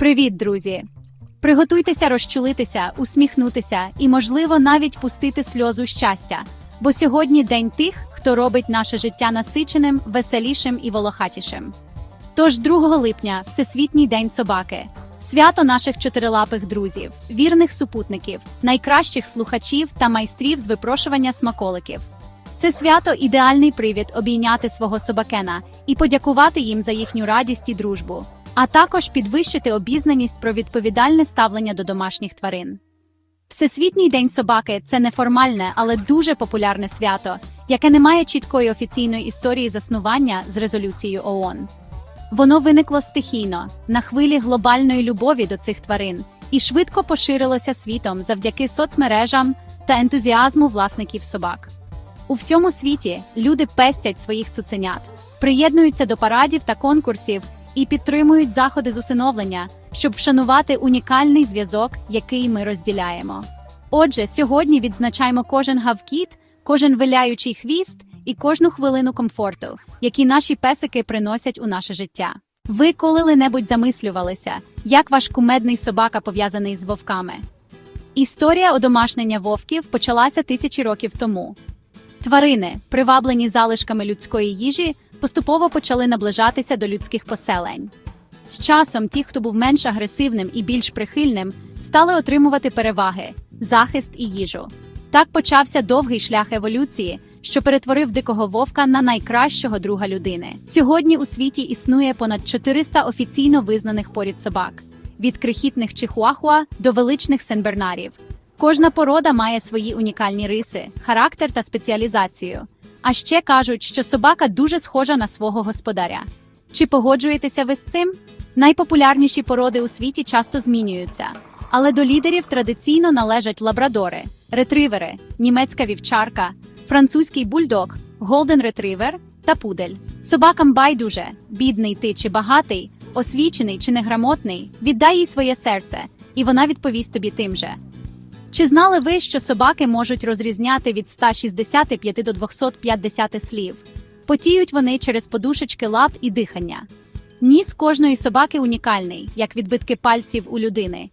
Привіт, друзі! Приготуйтеся розчулитися, усміхнутися і, можливо, навіть пустити сльозу щастя. Бо сьогодні день тих, хто робить наше життя насиченим, веселішим і волохатішим. Тож 2 липня Всесвітній день собаки, свято наших чотирилапих друзів, вірних супутників, найкращих слухачів та майстрів з випрошування смаколиків. Це свято ідеальний привід обійняти свого собакена і подякувати їм за їхню радість і дружбу, а також підвищити обізнаність про відповідальне ставлення до домашніх тварин. Всесвітній день собаки це неформальне, але дуже популярне свято, яке не має чіткої офіційної історії заснування з резолюцією ООН. Воно виникло стихійно на хвилі глобальної любові до цих тварин і швидко поширилося світом завдяки соцмережам та ентузіазму власників собак. У всьому світі люди пестять своїх цуценят, приєднуються до парадів та конкурсів і підтримують заходи з усиновлення, щоб вшанувати унікальний зв'язок, який ми розділяємо. Отже, сьогодні відзначаємо кожен гавкіт, кожен виляючий хвіст і кожну хвилину комфорту, які наші песики приносять у наше життя. Ви коли-небудь замислювалися, як ваш кумедний собака пов'язаний з вовками? Історія одомашнення вовків почалася тисячі років тому. Тварини, приваблені залишками людської їжі, поступово почали наближатися до людських поселень. З часом ті, хто був менш агресивним і більш прихильним, стали отримувати переваги, захист і їжу. Так почався довгий шлях еволюції, що перетворив дикого вовка на найкращого друга людини. Сьогодні у світі існує понад 400 офіційно визнаних порід собак від крихітних чихуахуа до величних сенбернарів. Кожна порода має свої унікальні риси, характер та спеціалізацію. А ще кажуть, що собака дуже схожа на свого господаря. Чи погоджуєтеся ви з цим? Найпопулярніші породи у світі часто змінюються, але до лідерів традиційно належать лабрадори, ретривери, німецька вівчарка, французький бульдог, голден ретривер та пудель. Собакам байдуже, бідний ти чи багатий, освічений чи неграмотний, віддай їй своє серце, і вона відповість тобі тим же. Чи знали ви, що собаки можуть розрізняти від 165 до 250 слів? Потіють вони через подушечки лап і дихання. Ніс кожної собаки унікальний, як відбитки пальців у людини.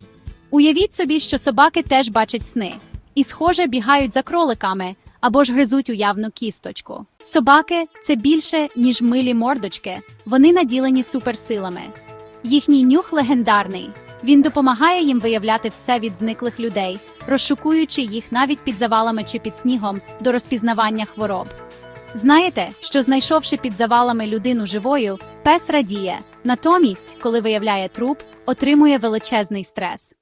Уявіть собі, що собаки теж бачать сни і, схоже, бігають за кроликами або ж гризуть уявну кісточку. Собаки це більше, ніж милі мордочки, вони наділені суперсилами. Їхній нюх легендарний. Він допомагає їм виявляти все від зниклих людей, розшукуючи їх навіть під завалами чи під снігом до розпізнавання хвороб. Знаєте, що знайшовши під завалами людину живою, пес радіє, натомість, коли виявляє труп, отримує величезний стрес.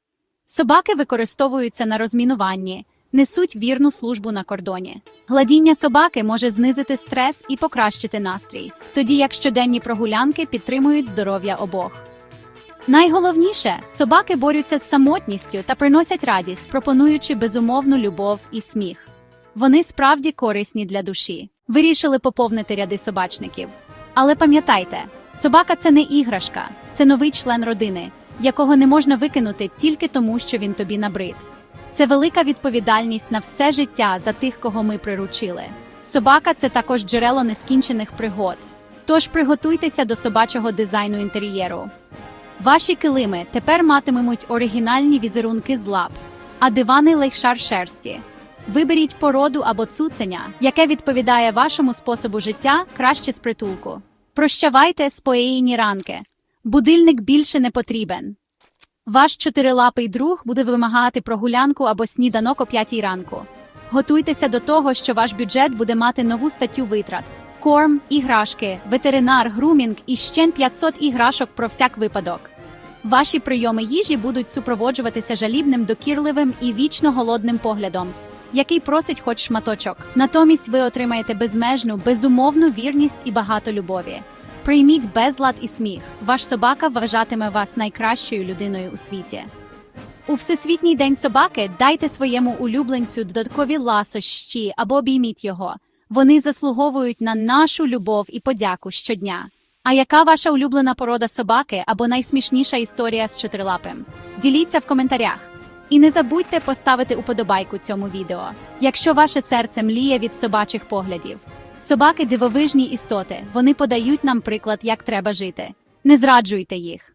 Собаки використовуються на розмінуванні, несуть вірну службу на кордоні. Гладіння собаки може знизити стрес і покращити настрій, тоді як щоденні прогулянки підтримують здоров'я обох. Найголовніше собаки борються з самотністю та приносять радість, пропонуючи безумовну любов і сміх. Вони справді корисні для душі. Вирішили поповнити ряди собачників. Але пам'ятайте, собака це не іграшка, це новий член родини, якого не можна викинути тільки тому, що він тобі набрид. Це велика відповідальність на все життя за тих, кого ми приручили. Собака це також джерело нескінчених пригод. Тож приготуйтеся до собачого дизайну інтер'єру. Ваші килими тепер матимуть оригінальні візерунки з лап, а дивани лейхшар шерсті. Виберіть породу або цуценя, яке відповідає вашому способу життя краще з притулку. Прощавайте споєйні ранки. Будильник більше не потрібен. Ваш чотирилапий друг буде вимагати прогулянку або сніданок о п'ятій ранку. Готуйтеся до того, що ваш бюджет буде мати нову статтю витрат: корм, іграшки, ветеринар, грумінг і ще 500 іграшок про всяк випадок. Ваші прийоми їжі будуть супроводжуватися жалібним, докірливим і вічно голодним поглядом, який просить хоч шматочок. Натомість ви отримаєте безмежну, безумовну вірність і багато любові. Прийміть безлад і сміх. Ваш собака вважатиме вас найкращою людиною у світі. У Всесвітній день собаки дайте своєму улюбленцю додаткові ласощі або обійміть його. Вони заслуговують на нашу любов і подяку щодня. А яка ваша улюблена порода собаки або найсмішніша історія з чотирилапим? Діліться в коментарях. І не забудьте поставити уподобайку цьому відео, якщо ваше серце мліє від собачих поглядів. Собаки дивовижні істоти, вони подають нам приклад, як треба жити. Не зраджуйте їх.